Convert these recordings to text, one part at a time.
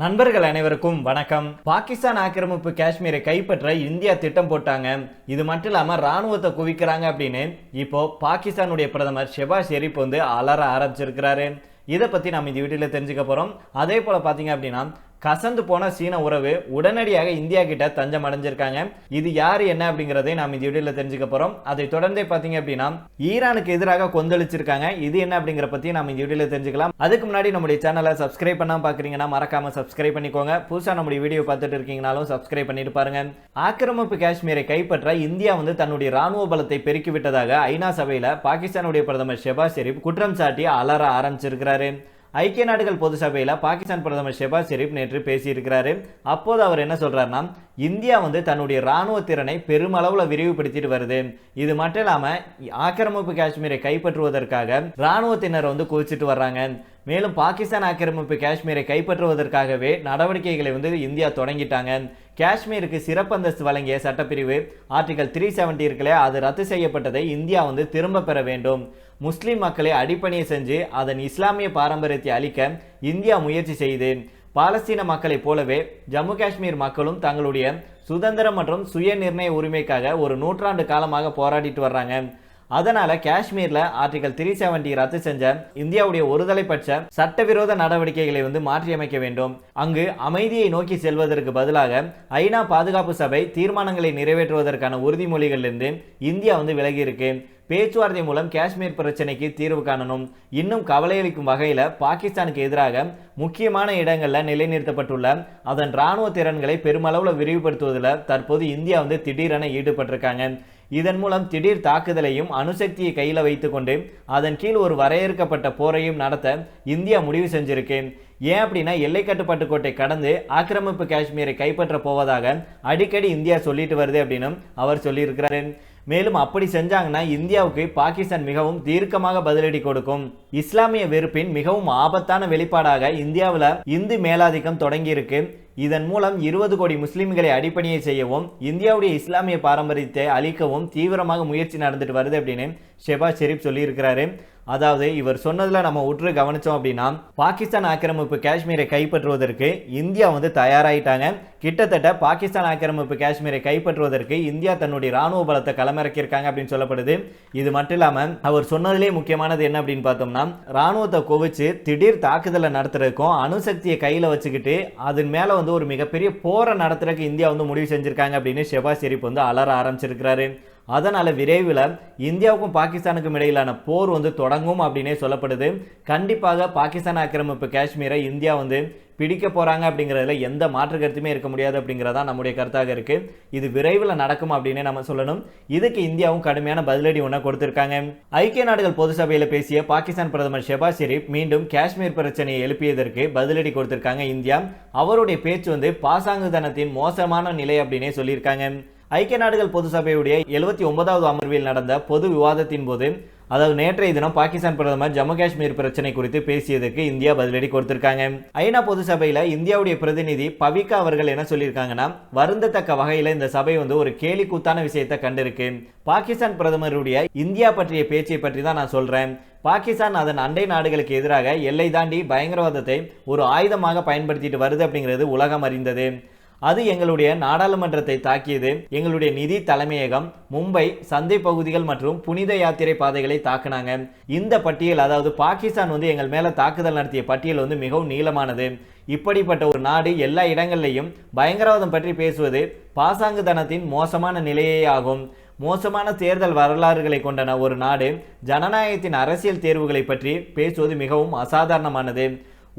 நண்பர்கள் அனைவருக்கும் வணக்கம். பாகிஸ்தான் ஆக்கிரமிப்பு காஷ்மீரை கைப்பற்ற இந்தியா திட்டம் போட்டாங்க. இது மட்டும் இல்லாமல் ராணுவத்தை குவிக்கிறாங்க அப்படின்னு இப்போ பாகிஸ்தானுடைய பிரதமர் ஷெபாஸ் ஷெரீப் வந்து அலற ஆரம்பிச்சிருக்கிறாரு. இதை பத்தி நம்ம இந்த வீட்டில் தெரிஞ்சுக்க போறோம். அதே போல பாத்தீங்க அப்படின்னா கசந்து போன சீன உறவு உடனடியாக இந்தியா கிட்ட தஞ்சம் அடைஞ்சிருக்காங்க. இது யாரு என்ன அப்படிங்கறதை நாம் இந்த வீடியோல தெரிஞ்சுக்க போறோம். அதை தொடர்ந்தே பாத்தீங்க அப்படின்னா ஈரானுக்கு எதிராக கொந்தளிச்சிருக்காங்க. இது என்ன அப்படிங்கிற பத்தி நம்ம இந்த வீடியோல தெரிஞ்சுக்கலாம். அதுக்கு முன்னாடி நம்முடைய சேனலை சப்ஸ்கிரைப் பண்ணாம பாக்குறீங்கன்னா மறக்காம சப்ஸ்கிரைப் பண்ணிக்கோங்க. புதுசா நம்முடைய வீடியோ பார்த்துட்டு இருக்கீங்கனாலும் சப்ஸ்கிரைப் பண்ணிட்டு பாருங்க. ஆக்கிரமிப்பு காஷ்மீரை கைப்பற்ற இந்தியா வந்து தன்னுடைய ராணுவ பலத்தை பெருக்கி விட்டதாக ஐநா சபையில பாகிஸ்தானுடைய பிரதமர் ஷெபாஸ் ஷெரீப் குற்றம் சாட்டி அலற ஆரம்பிச்சிருக்கிறாரு. ஐக்கிய நாடுகள் பொது சபையில் பாகிஸ்தான் பிரதமர் ஷெபாஸ் ஷெரீப் நேற்று பேசியிருக்கிறாரு. அப்போது அவர் என்ன சொல்கிறாருன்னா இந்தியா வந்து தன்னுடைய ராணுவ திறனை பெருமளவில் விரிவுபடுத்திட்டு வருது. இது மட்டும் இல்லாமல் ஆக்கிரமிப்பு காஷ்மீரை கைப்பற்றுவதற்காக ராணுவத்தினர் வந்து குவிச்சிட்டு வர்றாங்க. மேலும் பாகிஸ்தான் ஆக்கிரமிப்பு காஷ்மீரை கைப்பற்றுவதற்காகவே நடவடிக்கைகளை வந்து இந்தியா தொடங்கிட்டாங்க. காஷ்மீருக்கு சிறப்பு அந்தஸ்து வழங்கிய சட்டப்பிரிவு ஆர்டிகல் த்ரீ செவன்டி இருக்கலையே அது ரத்து செய்யப்பட்டதை இந்தியா வந்து திரும்ப பெற வேண்டும். முஸ்லீம் மக்களை அடிப்பணியை செஞ்சு அதன் இஸ்லாமிய பாரம்பரியத்தை அளிக்க இந்தியா முயற்சி செய்து. பாலஸ்தீன மக்களைப் போலவே ஜம்மு காஷ்மீர் மக்களும் தங்களுடைய சுதந்திரம் மற்றும் சுய நிர்ணய உரிமைக்காக ஒரு நூற்றாண்டு காலமாக போராடிட்டு வர்றாங்க. அதனால காஷ்மீர்ல ஆர்டிகல் த்ரீ செவன்டி ரத்து செஞ்ச இந்தியாவுடைய ஒருதலைப்பட்ச சட்டவிரோத நடவடிக்கைகளை வந்து மாற்றியமைக்க வேண்டும். அங்கு அமைதியை நோக்கி செல்வதற்கு பதிலாக ஐநா பாதுகாப்பு சபை தீர்மானங்களை நிறைவேற்றுவதற்கான உறுதிமொழிகளிலிருந்து இந்தியா வந்து விலகி இருக்கு பேச்சுவார்த்தை மூலம் காஷ்மீர் பிரச்சனைக்கு தீர்வு காணணும். இன்னும் கவலையளிக்கும் வகையில் பாகிஸ்தானுக்கு எதிராக முக்கியமான இடங்களில் நிலைநிறுத்தப்பட்டுள்ள அதன் ராணுவ திறன்களை பெருமளவில் விரிவுபடுத்துவதில் தற்போது இந்தியா வந்து திடீரென ஈடுபட்டிருக்காங்க. இதன் மூலம் திடீர் தாக்குதலையும் அணுசக்தியை கையில் வைத்துக்கொண்டு அதன் கீழ் ஒரு வரையறுக்கப்பட்ட போரையும் நடத்த இந்தியா முடிவு செஞ்சிருக்கு ஏன் அப்படின்னா எல்லை கட்டுப்பாட்டு கோட்டை கடந்து ஆக்கிரமிப்பு காஷ்மீரை கைப்பற்ற போவதாக அடிக்கடி இந்தியா சொல்லிட்டு வருது அப்படின்னு அவர் சொல்லியிருக்கிறாரு. மேலும் அப்படி செஞ்சாங்கன்னா இந்தியாவுக்கு பாகிஸ்தான் மிகவும் தீர்க்கமாக பதிலடி கொடுக்கும். இஸ்லாமிய வெறுப்பின் மிகவும் ஆபத்தான வெளிப்பாடாக இந்தியாவில் இந்து மேலாதிக்கம் தொடங்கியிருக்கு. இதன் மூலம் இருபது கோடி முஸ்லிம்களை அடிப்பணியை செய்யவும் இந்தியாவுடைய இஸ்லாமிய பாரம்பரியத்தை அழிக்கவும் தீவிரமாக முயற்சி நடந்துட்டு வருது அப்படின்னு ஷெபாஸ் ஷெரீப் சொல்லியிருக்கிறாரு. அதாவது இவர் சொன்னதில் நம்ம உற்று கவனித்தோம் அப்படின்னா பாகிஸ்தான் ஆக்கிரமிப்பு காஷ்மீரை கைப்பற்றுவதற்கு இந்தியா வந்து தயாராகிட்டாங்க கிட்டத்தட்ட பாகிஸ்தான் ஆக்கிரமிப்பு காஷ்மீரை கைப்பற்றுவதற்கு இந்தியா தன்னுடைய ராணுவ பலத்தை களமிறக்கியிருக்காங்க அப்படின்னு சொல்லப்படுது. இது மட்டும் இல்லாமல் அவர் சொன்னதிலே முக்கியமானது என்ன அப்படின்னு பார்த்தோம்னா ராணுவத்தை குவிச்சு திடீர் தாக்குதலை நடத்துறதுக்கும் அணுசக்தியை கையில் வச்சுக்கிட்டு அதன் மேலே வந்து ஒரு மிகப்பெரிய போரை நடத்துறதுக்கு இந்தியா வந்து முடிவு செஞ்சிருக்காங்க அப்படின்னு ஷெபா ஷெரீப் வந்து அலற ஆரம்பிச்சிருக்கிறாரு. அதனால் விரைவில் இந்தியாவுக்கும் பாகிஸ்தானுக்கும் இடையிலான போர் வந்து தொடங்கும் அப்படின்னே சொல்லப்படுது. கண்டிப்பாக பாகிஸ்தான் ஆக்கிரமிப்பு காஷ்மீரை இந்தியா வந்து பிடிக்க போகிறாங்க அப்படிங்கிறதுல எந்த மாற்று கருத்துமே இருக்க முடியாது அப்படிங்கிறதா நம்முடைய கருத்தாக இருக்குது இது விரைவில் நடக்கும் அப்படின்னே நம்ம சொல்லணும். இதுக்கு இந்தியாவும் கடுமையான பதிலடி ஒன்று கொடுத்துருக்காங்க. ஐக்கிய நாடுகள் பொது சபையில் பேசிய பாகிஸ்தான் பிரதமர் ஷெபாஸ் ஷெரீப் மீண்டும் காஷ்மீர் பிரச்சனையை எழுப்பியதற்கு பதிலடி கொடுத்திருக்காங்க இந்தியா. அவருடைய பேச்சு வந்து பாசாங்குதனத்தின் மோசமான நிலை அப்படின்னே சொல்லியிருக்காங்க. ஐக்கிய நாடுகள் பொது சபையுடைய எழுபத்தி ஒன்பதாவது அமர்வில் நடந்த பொது விவாதத்தின் போது அதாவது நேற்றைய தினம் பாகிஸ்தான் பிரதமர் ஜம்மு காஷ்மீர் பிரச்சனை குறித்து பேசியதுக்கு இந்தியா பதிலடி கொடுத்திருக்காங்க. ஐநா பொது சபையில இந்தியாவுடைய பிரதிநிதி பவிகா அவர்கள் என்ன சொல்லியிருக்காங்கன்னா வருந்தத்தக்க வகையில இந்த சபை வந்து ஒரு கேலி கூத்தான விஷயத்தை கண்டிருக்கு. பாகிஸ்தான் பிரதமருடைய இந்தியா பற்றிய பேச்சை பற்றி தான் நான் சொல்றேன். பாகிஸ்தான் அதன் அண்டை நாடுகளுக்கு எதிராக எல்லை தாண்டி பயங்கரவாதத்தை ஒரு ஆயுதமாக பயன்படுத்திட்டு வருது அப்படிங்கிறது உலகம் அறிந்தது. அது எங்களுடைய நாடாளுமன்றத்தை தாக்கியது. எங்களுடைய நிதி தலைமையகம் மும்பை சந்தை பகுதிகள் மற்றும் புனித யாத்திரை பாதைகளை தாக்குனாங்க. இந்த பட்டியல் அதாவது பாகிஸ்தான் வந்து எங்கள் மேல தாக்குதல் நடத்திய பட்டியல் வந்து மிகவும் நீளமானது. இப்படிப்பட்ட ஒரு நாடு எல்லா இடங்கள்லையும் பயங்கரவாதம் பற்றி பேசுவது பாசாங்குதனத்தின் மோசமான நிலையே ஆகும். மோசமான தேர்தல் வரலாறுகளை கொண்டன ஒரு நாடு ஜனநாயகத்தின் அரசியல் தேர்வுகளை பற்றி பேசுவது மிகவும் அசாதாரணமானது.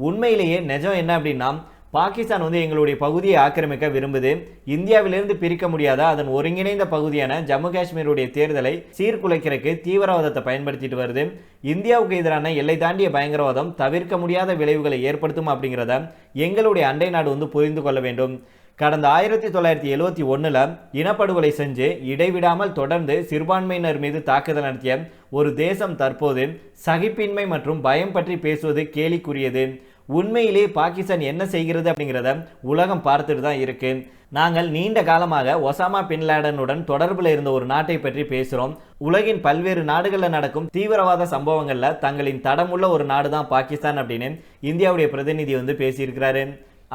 உண்மையிலேயே நிஜம் என்ன அப்படின்னா பாகிஸ்தான் வந்து எங்களுடைய பகுதியை ஆக்கிரமிக்க விரும்புது. இந்தியாவிலிருந்து பிரிக்க முடியாத? அதன் ஒருங்கிணைந்த பகுதியான ஜம்மு காஷ்மீருடைய தேர்தலை சீர்குலைக்கிறதுக்கு தீவிரவாதத்தை பயன்படுத்திட்டு வருது. இந்தியாவுக்கு எதிரான எல்லை தாண்டிய பயங்கரவாதம் தவிர்க்க முடியாத விளைவுகளை ஏற்படுத்தும் அப்படிங்கிறத எங்களுடைய அண்டை நாடு வந்து புரிந்து கொள்ள வேண்டும். கடந்த ஆயிரத்தி தொள்ளாயிரத்தி எழுவத்தி ஒன்றில் இனப்படுகொலை செஞ்சு இடைவிடாமல் தொடர்ந்து சிறுபான்மையினர் மீது தாக்குதல் நடத்திய ஒரு தேசம் தற்போது சகிப்பின்மை மற்றும் பயம் பற்றி பேசுவது கேலிக்குரியது. உண்மையிலே பாகிஸ்தான் என்ன செய்கிறது அப்படிங்கிறத உலகம் பார்த்துட்டு தான் இருக்கு. நாங்கள் நீண்ட காலமாக ஒசாமா பின்லேடனுடன் தொடர்பில் இருந்த ஒரு நாட்டை பற்றி பேசுகிறோம் உலகின் பல்வேறு நாடுகளில் நடக்கும் தீவிரவாத சம்பவங்களில் தங்களின் தடமுள்ள ஒரு நாடு தான் பாகிஸ்தான் அப்படின்னு இந்தியாவுடைய பிரதிநிதி வந்து பேசியிருக்கிறாரு.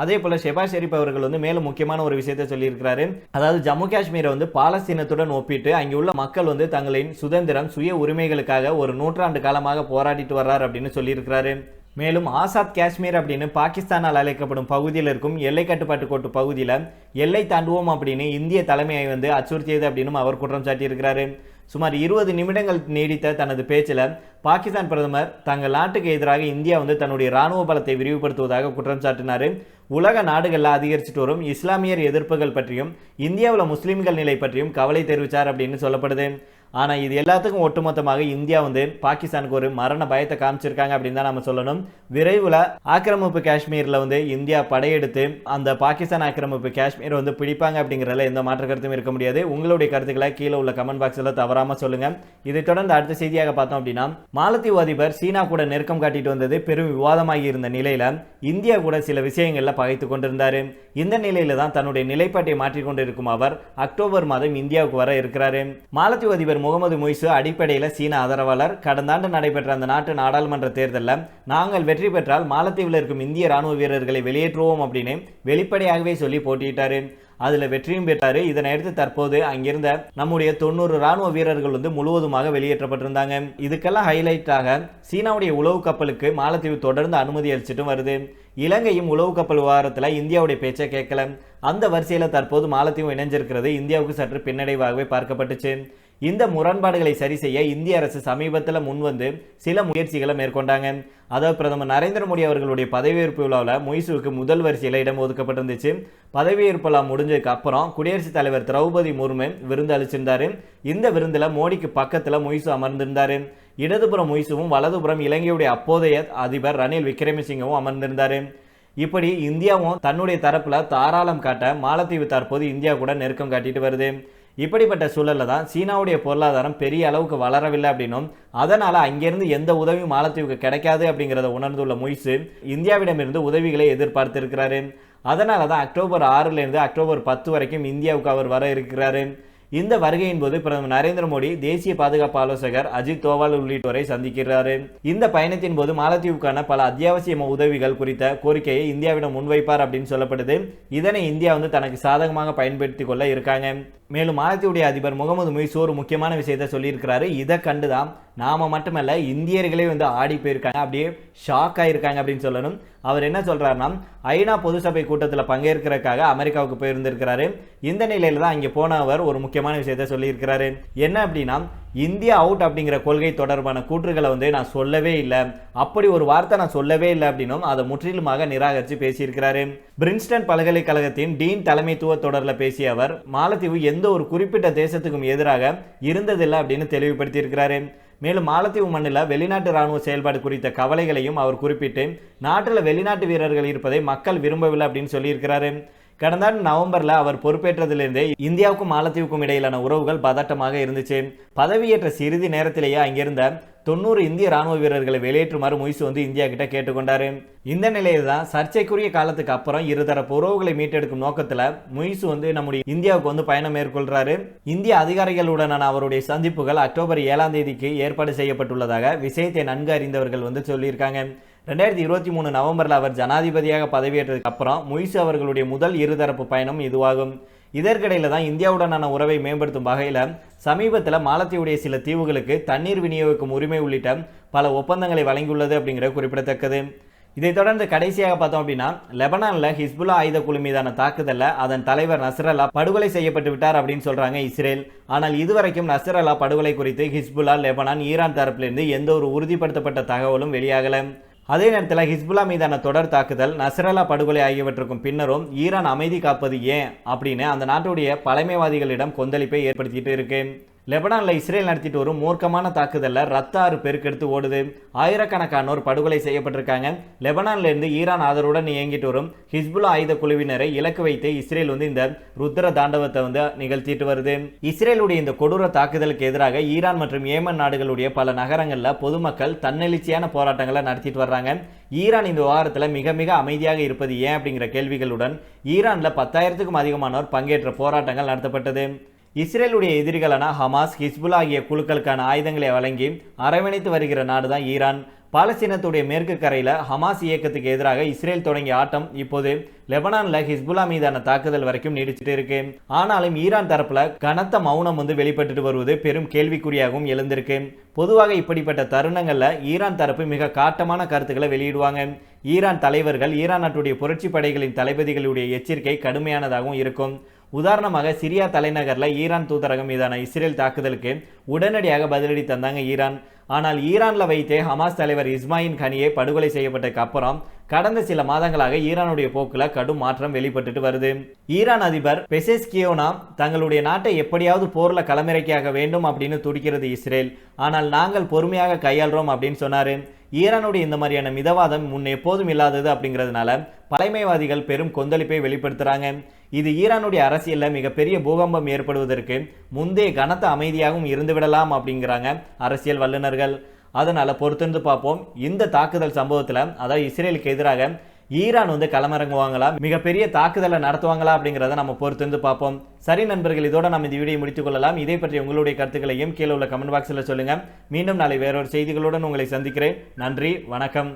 அதே போல ஷெபா ஷெரீப் அவர்கள் வந்து மேலும் முக்கியமான ஒரு விஷயத்தை சொல்லியிருக்கிறாரு. அதாவது ஜம்மு காஷ்மீரை வந்து பாலஸ்தீனத்துடன் ஒப்பிட்டு அங்கே உள்ள மக்கள் வந்து தங்களின் சுதந்திரம் சுய உரிமைகளுக்காக ஒரு நூற்றாண்டு காலமாக போராடிட்டு வர்றார் அப்படின்னு சொல்லியிருக்கிறாரு. மேலும் ஆசாத் காஷ்மீர் அப்படின்னு பாகிஸ்தானால் அழைக்கப்படும் பகுதியில் இருக்கும் எல்லை கட்டுப்பாட்டு கோட்டு பகுதியில் எல்லை தாண்டுவோம் அப்படின்னு இந்திய தலைமையை வந்து அச்சுறுத்தியது அப்படின்னு அவர் குற்றம் சாட்டியிருக்கிறாரு. சுமார் இருபது நிமிடங்கள் நீடித்த தனது பேச்சில் பாகிஸ்தான் பிரதமர் தங்கள் நாட்டுக்கு எதிராக இந்தியா வந்து தன்னுடைய ராணுவ பலத்தை விரிவுபடுத்துவதாக குற்றம் சாட்டினார். உலக நாடுகளில் அதிகரிச்சுட்டு வரும் இஸ்லாமியர் எதிர்ப்புகள் பற்றியும் இந்தியாவில் முஸ்லீம்கள் நிலை பற்றியும் கவலை தெரிவித்தார் அப்படின்னு சொல்லப்படுது. ஆனால் இது எல்லாத்துக்கும் ஒட்டுமொத்தமாக இந்தியா வந்து பாகிஸ்தானுக்கு ஒரு மரண பயத்தை காமிச்சிருக்காங்க அப்படின்னு தான் நம்ம சொல்லணும். விரைவில் ஆக்கிரமிப்பு காஷ்மீரில் வந்து இந்தியா படையெடுத்து அந்த பாகிஸ்தான் ஆக்கிரமிப்பு காஷ்மீர் வந்து பிடிப்பாங்க அப்படிங்கிறதுல எந்த மாற்று கருத்தும் இருக்க முடியாது. உங்களுடைய கருத்துக்களை கீழே உள்ள கமெண்ட் பாக்ஸில் தவறாமல் சொல்லுங்கள் இதை தொடர்ந்து அடுத்த செய்தியாக பார்த்தோம் அப்படின்னா மாலத்தீவு அதிபர் சீனா கூட நெருக்கம் காட்டிட்டு வந்தது பெரும் விவாதமாகி இருந்த நிலையில் இந்தியா கூட சில விஷயங்களில் பகைத்து கொண்டிருந்தார். இந்த நிலையில தான் தன்னுடைய நிலைப்பாட்டை மாற்றிக்கொண்டிருக்கும் அவர் அக்டோபர் மாதம் இந்தியாவுக்கு வர இருக்கிறாரு. மாலத்தீவு அதிபர் முகமது மொய்சு அடிப்படையில் சீன ஆதரவாளர். கடந்த ஆண்டு நடைபெற்ற அந்த நாட்டு நாடாளுமன்ற தேர்தலில் நாங்கள் வெற்றி பெற்றால் மாலத்தீவில் இருக்கும் இந்திய ராணுவ வீரர்களை வெளியேற்றுவோம் அப்படின்னு வெளிப்படையாகவே சொல்லி போட்டியிட்டாரு. அதுல வெற்றியும் பெற்றாரு. இதனையடுத்து தற்போது அங்கிருந்த நம்முடைய தொண்ணூறு ராணுவ வீரர்கள் வந்து முழுவதுமாக வெளியேற்றப்பட்டிருந்தாங்க. இதுக்கெல்லாம் ஹைலைட்டாக சீனாவுடைய உளவு கப்பலுக்கு மாலத்தீவு தொடர்ந்து அனுமதி அளிச்சிட்டும் வருது. இலங்கையும் உளவு கப்பல் விவகாரத்தில் இந்தியாவுடைய பேச்சை கேட்கல. அந்த வரிசையில் தற்போது மாலத்தீவு இணைஞ்சிருக்கிறது. இந்தியாவுக்கு சற்று பின்னடைவாகவே பார்க்கப்பட்டுச்சு. இந்த முரண்பாடுகளை சரி செய்ய இந்திய அரசு சமீபத்தில் முன்வந்து சில முயற்சிகளை மேற்கொண்டாங்க. அதாவது பிரதமர் நரேந்திர மோடி அவர்களுடைய பதவியேற்பு விழாவில் முயசுவுக்கு முதல் வரிசையில் இடம் ஒதுக்கப்பட்டிருந்துச்சு. பதவியேற்பு விழா முடிஞ்சதுக்கு அப்புறம் குடியரசுத் தலைவர் திரௌபதி முர்மு விருந்து அளிச்சிருந்தார். இந்த விருந்தில் மோடிக்கு பக்கத்தில் முயசு அமர்ந்திருந்தார். இடதுபுறம் முயசுவும் வலதுபுறம் இலங்கையுடைய அப்போதைய அதிபர் ரணில் விக்ரமசிங்கவும் அமர்ந்திருந்தார். இப்படி இந்தியாவும் தன்னுடைய தரப்பில் தாராளம் காட்ட மாலத்தீவு தற்போது இந்தியா கூட நெருக்கம் காட்டிட்டு வருது. இப்படிப்பட்ட சூழலில் தான் சீனாவுடைய பொருளாதாரம் பெரிய அளவுக்கு வளரவில்லை அப்படின்னும் அதனால் அங்கேருந்து எந்த உதவியும் மாலத்தீவுக்கு கிடைக்காது அப்படிங்கிறத உணர்ந்துள்ள முயற்சி இந்தியாவிடமிருந்து உதவிகளை எதிர்பார்த்திருக்கிறாரு. அதனால தான் அக்டோபர் ஆறுலேருந்து அக்டோபர் பத்து வரைக்கும் இந்தியாவுக்கு அவர் வர இருக்கிறாரு. இந்த வருகையின் போது பிரதமர் நரேந்திர மோடி தேசிய பாதுகாப்பு ஆலோசகர் அஜித் தோவால் உள்ளிட்டோரை சந்திக்கிறார். இந்த பயணத்தின் போது மாலத்தீவுக்கான பல அத்தியாவசிய உதவிகள் குறித்த கோரிக்கையை இந்தியாவிடம் முன்வைப்பார் அப்படின்னு சொல்லப்படுது. இதனை இந்தியா வந்து தனக்கு சாதகமாக பயன்படுத்திக் கொள்ள இருக்காங்க. மேலும் மாலத்தீவுடைய அதிபர் முகமது முய்சு ஒரு முக்கியமான விஷயத்தை சொல்லியிருக்கிறாரு. இதை கண்டுதான் நாம மட்டுமல்ல இந்தியர்களே வந்து ஆடி போயிருக்காங்க. அப்படியே ஷாக் ஆயிருக்காங்க அப்படின்னு சொல்லணும். அவர் என்ன சொல்றாருன்னா ஐநா பொது சபை கூட்டத்தில் பங்கேற்கிறதுக்காக அமெரிக்காவுக்கு போயிருந்திருக்கிறாரு. இந்த நிலையில தான் அங்கே போனவர் ஒரு முக்கிய முக்கியமான விஷயத்த சொல்லியிருக்கிறாரு. என்ன அப்படின்னா இந்தியா அவுட் அப்படிங்கிற கொள்கை தொடர்பான கூற்றுகளை வந்து நான் சொல்லவே இல்லை. அப்படி ஒரு வார்த்தை நான் சொல்லவே இல்லை அப்படின்னும் அதை முற்றிலுமாக நிராகரித்து பேசியிருக்கிறாரு. பிரின்ஸ்டன் பல்கலைக்கழகத்தின் டீன் தலைமைத்துவ தொடரில் பேசிய அவர் மாலத்தீவு எந்த ஒரு குறிப்பிட்ட தேசத்துக்கும் எதிராக இருந்ததில்லை அப்படின்னு தெளிவுபடுத்தியிருக்கிறாரு. மேலும் மாலத்தீவு மண்ணில் வெளிநாட்டு ராணுவ செயல்பாடு குறித்த கவலைகளையும் அவர் குறிப்பிட்டு நாட்டில் வெளிநாட்டு வீரர்கள் இருப்பதை மக்கள் விரும்பவில்லை அப்படின்னு சொல்லியிருக்கிறாரு. கடந்த ஆண்டு நவம்பர்ல அவர் பொறுப்பேற்றதிலிருந்தே இந்தியாவுக்கும் மாலத்தீவுக்கும் இடையிலான உறவுகள் பதட்டமாக இருந்துச்சு. பதவியேற்ற சிறிது நேரத்திலேயே அங்கிருந்த தொண்ணூறு இந்திய ராணுவ வீரர்களை வெளியேற்றுமாறு முயசு வந்து இந்தியா கிட்ட கேட்டுக்கொண்டாரு. இந்த நிலையில தான் சர்ச்சைக்குரிய காலத்துக்கு அப்புறம் இருதரப்பு உறவுகளை மீட்டெடுக்கும் நோக்கத்துல முயசு வந்து நம்முடைய இந்தியாவுக்கு வந்து பயணம் மேற்கொள்றாரு. இந்திய அதிகாரிகளுடனான அவருடைய சந்திப்புகள் அக்டோபர் ஏழாம் தேதிக்கு ஏற்பாடு செய்யப்பட்டுள்ளதாக விஷயத்தை நன்கு அறிந்தவர்கள் வந்து சொல்லியிருக்காங்க. ரெண்டாயிரத்தி இருபத்தி மூணு நவம்பரில் அவர் ஜனாதிபதியாக பதவியேற்றதுக்கு அப்புறம் முயிசு அவர்களுடைய முதல் இருதரப்பு பயணம் இதுவாகும். இதற்கிடையில் தான் இந்தியாவுடனான உறவை மேம்படுத்தும் வகையில் சமீபத்தில் மாலத்தீவுடைய சில தீவுகளுக்கு தண்ணீர் விநியோகிக்கும் உரிமை உள்ளிட்ட பல ஒப்பந்தங்களை வழங்கியுள்ளது அப்படிங்கிற குறிப்பிடத்தக்கது. இதைத் தொடர்ந்து கடைசியாக பார்த்தோம் அப்படின்னா லெபனானில் ஹிஸ்புல்லா ஆயுத குழு மீதான தாக்குதலில் அதன் தலைவர் நசரல்லா படுகொலை செய்யப்பட்டு விட்டார் அப்படின்னு சொல்கிறாங்க இஸ்ரேல். ஆனால் இதுவரைக்கும் நசரல்லா படுகொலை குறித்து ஹிஸ்புல்லா லெபனான் ஈரான் தரப்பிலிருந்து எந்த ஒரு உறுதிப்படுத்தப்பட்ட தகவலும் வெளியாகல. அதே நேரத்தில் ஹிஸ்புல்லா மீதான தொடர் தாக்குதல் நஸ்ரல்லா படுகொலை ஆகியவற்றுக்கும் பின்னரும் ஈரான் அமைதி காப்பது ஏன் அப்படின்னு அந்த நாட்டுடைய பழமைவாதிகளிடம் கொந்தளிப்பை ஏற்படுத்திட்டு இருக்கு. லெபனானில் இஸ்ரேல் நடத்திட்டு வரும் மூர்க்கமான தாக்குதலில் ரத்த ஆறு பெருக்கெடுத்து ஓடுது. ஆயிரக்கணக்கானோர் படுகொலை செய்யப்பட்டிருக்காங்க. லெபனான்லேருந்து ஈரான் ஆதரவுடன் இயங்கிட்டு வரும் ஹிஸ்புல்லா ஆயுத குழுவினரை இலக்கு வைத்து இஸ்ரேல் வந்து இந்த ருத்ர தாண்டவத்தை வந்து நிகழ்த்திட்டு வருது. இஸ்ரேலுடைய இந்த கொடூர தாக்குதலுக்கு எதிராக ஈரான் மற்றும் ஏமன் நாடுகளுடைய பல நகரங்களில் பொதுமக்கள் தன்னெழுச்சியான போராட்டங்களை நடத்திட்டு வர்றாங்க. ஈரான் இந்த விவகாரத்தில் மிக மிக அமைதியாக இருப்பது ஏன் அப்படிங்கிற கேள்விகளுடன் ஈரானில் பத்தாயிரத்துக்கும் அதிகமானோர் பங்கேற்ற போராட்டங்கள் நடத்தப்பட்டது. இஸ்ரேலுடைய எதிரிகளான ஹமாஸ் ஹிஸ்புல் ஆகிய குழுக்களுக்கான ஆயுதங்களை வழங்கி அரவணைத்து வருகிற நாடு தான் ஈரான். பாலஸ்தீனத்துடைய மேற்கு கரையில் ஹமாஸ் இயக்கத்துக்கு எதிராக இஸ்ரேல் தொடங்கிய ஆட்டம் இப்போது லெபனானில் ஹிஸ்புல்லா மீதான தாக்குதல் வரைக்கும் நீடிச்சிட்டு இருக்கு. ஆனாலும் ஈரான் தரப்புல கனத்த மௌனம் வந்து வெளிப்பட்டுட்டு வருவது பெரும் கேள்விக்குறியாகவும் எழுந்திருக்கு. பொதுவாக இப்படிப்பட்ட தருணங்களில் ஈரான் தரப்பு மிக காட்டமான கருத்துக்களை வெளியிடுவாங்க. ஈரான் தலைவர்கள் ஈரான் நாட்டுடைய புரட்சி படைகளின் தளபதிகளுடைய எச்சரிக்கை கடுமையானதாகவும் இருக்கும். உதாரணமாக சிரியா தலைநகரில் ஈரான் தூதரகம் மீதான இஸ்ரேல் தாக்குதலுக்கு உடனடியாக பதிலடி தந்தாங்க ஈரான். ஆனால் ஈரானில் வைத்தே ஹமாஸ் தலைவர் இஸ்மாயின் கனியை படுகொலை செய்யப்பட்டதுக்கு அப்புறம் கடந்த சில மாதங்களாக ஈரானுடைய போக்கில் கடும் மாற்றம் வெளிப்பட்டுட்டு வருது. ஈரான் அதிபர் பெசெஸ்கியோனா தங்களுடைய நாட்டை எப்படியாவது போரில் களமிறக்கியாக வேண்டும் அப்படின்னு துடிக்கிறது இஸ்ரேல். ஆனால் நாங்கள் பொறுமையாக கையாள்றோம் அப்படின்னு சொன்னார். ஈரானுடைய இந்த மாதிரியான மிதவாதம் முன் எப்போதும் இல்லாதது அப்படிங்கிறதுனால பழைமைவாதிகள் பெரும் கொந்தளிப்பை வெளிப்படுத்துகிறாங்க இது ஈரானுடைய அரசியலில் மிகப்பெரிய பூகம்பம் ஏற்படுவதற்கு முந்தைய கனத்த அமைதியாகவும் இருந்துவிடலாம் அப்படிங்கிறாங்க அரசியல் வல்லுநர்கள். அதனால் பொறுத்திருந்து பார்ப்போம். இந்த தாக்குதல் சம்பவத்தில் அதாவது இஸ்ரேலுக்கு எதிராக ஈரான் வந்து களமிறங்குவாங்களா? மிகப்பெரிய தாக்குதலை நடத்துவாங்களா அப்படிங்கிறத நம்ம பொறுத்திருந்து பார்ப்போம். சரி நண்பர்கள் இதோட நம்ம இந்த வீடியோ முடித்துக் கொள்ளலாம். இதை பற்றி உங்களுடைய கருத்துக்களையும் கீழே உள்ள கமெண்ட் பாக்ஸில் சொல்லுங்கள் மீண்டும் நாளை வேறொரு செய்திகளுடன் உங்களை சந்திக்கிறேன். நன்றி வணக்கம்.